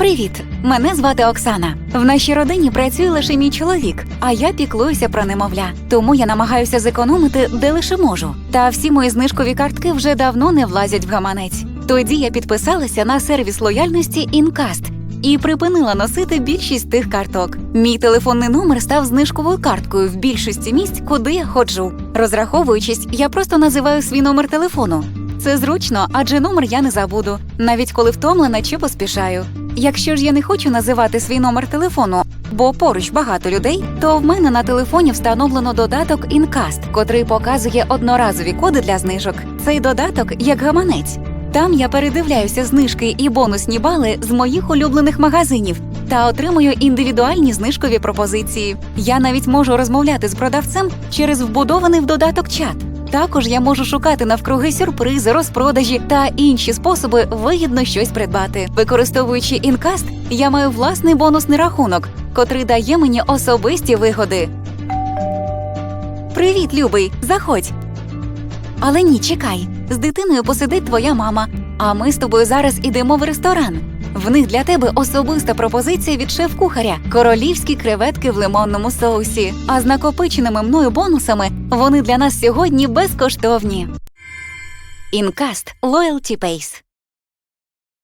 Привіт! Мене звати Оксана. В нашій родині працює лише мій чоловік, а я піклуюся про немовля. Тому я намагаюся зекономити де лише можу. Та всі мої знижкові картки вже давно не влазять в гаманець. Тоді я підписалася на сервіс лояльності Інкаст і припинила носити більшість тих карток. Мій телефонний номер став знижковою карткою в більшості місць, куди я ходжу. Розраховуючись, я просто називаю свій номер телефону. Це зручно, адже номер я не забуду, навіть коли втомлена чи поспішаю. Якщо ж я не хочу називати свій номер телефону, бо поруч багато людей, то в мене на телефоні встановлено додаток Інкаст, котрий показує одноразові коди для знижок. Цей додаток як гаманець. Там я передивляюся знижки і бонусні бали з моїх улюблених магазинів та отримую індивідуальні знижкові пропозиції. Я навіть можу розмовляти з продавцем через вбудований в додаток чат. Також я можу шукати навкруги сюрпризи, розпродажі та інші способи вигідно щось придбати. Використовуючи інкаст, я маю власний бонусний рахунок, котрий дає мені особисті вигоди. Привіт, любий! Заходь. Але ні, чекай. З дитиною посидить твоя мама, а ми з тобою зараз ідемо в ресторан. В них для тебе особиста пропозиція від шеф-кухаря королівські креветки в лимонному соусі. А з накопиченими мною бонусами вони для нас сьогодні безкоштовні. Інкаст Loyalty Pace